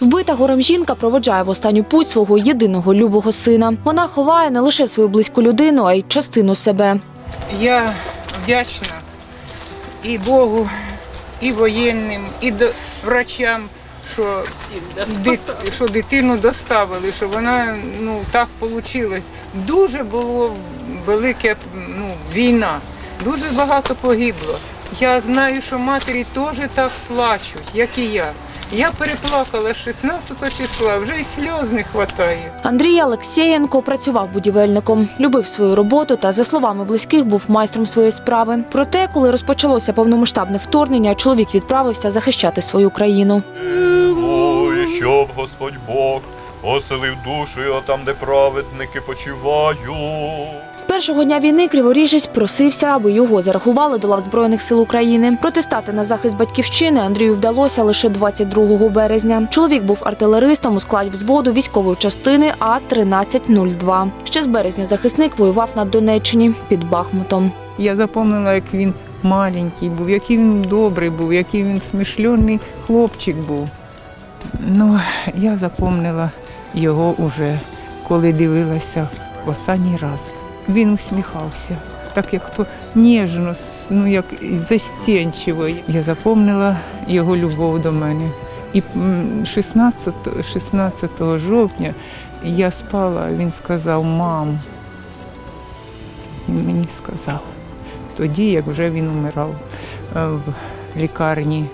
Вбита горем жінка проводжає в останню путь свого єдиного любого сина. Вона ховає не лише свою близьку людину, а й частину себе. Я вдячна і Богу, і воєнним, і врачам, що, що дитину доставили, що вона ну, так вийшло. Дуже було велике ну, війна, дуже багато погибло. Я знаю, що матері теж так плачуть, як і я. Я переплакала з 16 числа, вже й сльоз не вистачає. Андрій Олексєєнко працював будівельником, любив свою роботу та, за словами близьких, був майстром своєї справи. Проте, коли розпочалося повномасштабне вторгнення, чоловік відправився захищати свою країну. Ой, щоб Господь Бог оселив душу його там, де праведники почивають. З першого дня війни Криворіжець просився, аби його зарахували до лав Збройних сил України. Проте стати на захист батьківщини Андрію вдалося лише 22 березня. Чоловік був артилеристом у складі взводу військової частини А 1302 Ще з березня захисник воював на Донеччині під Бахмутом. Я запам'ятала, як він маленький був, який він добрий був, який він смішльоний хлопчик був. Ну, я запам'ятала його уже, коли дивилася останній раз. Він усміхався, так як то ніжно, ну як застенчиво. Я запам'ятала його любов до мене. І 16, 16 жовтня я спала, він сказав, мам, мені сказав тоді, як вже він умирав е, в лікарні.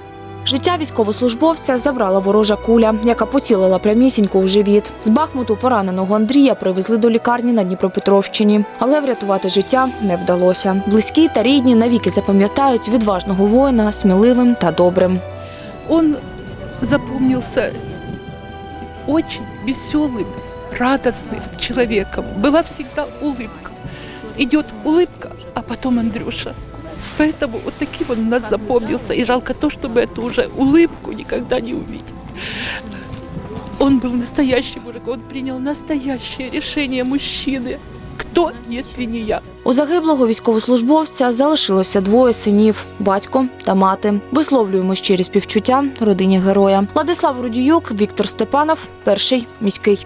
Життя військовослужбовця забрала ворожа куля, яка поцілила прямісінько у живіт. З Бахмуту пораненого Андрія привезли до лікарні на Дніпропетровщині, але врятувати життя не вдалося. Близькі та рідні навіки запам'ятають відважного воїна сміливим та добрим. он запомнился очень веселым, радостным человеком. Была всегда улыбка. Идет улыбка, а потом Андрюша. Поэтому вот таким он у нас запомнился. И жалко то, что мы эту уже улыбку никогда не увидим. Он был настоящий мужик, он принял настоящее решение мужчины. Кто, если не я? У загиблого військовослужбовця залишилося двоє синів батько та мати. Висловлюємо щирі співчуття родині героя. Владислав Рудіюк, Віктор Степанов, перший міський.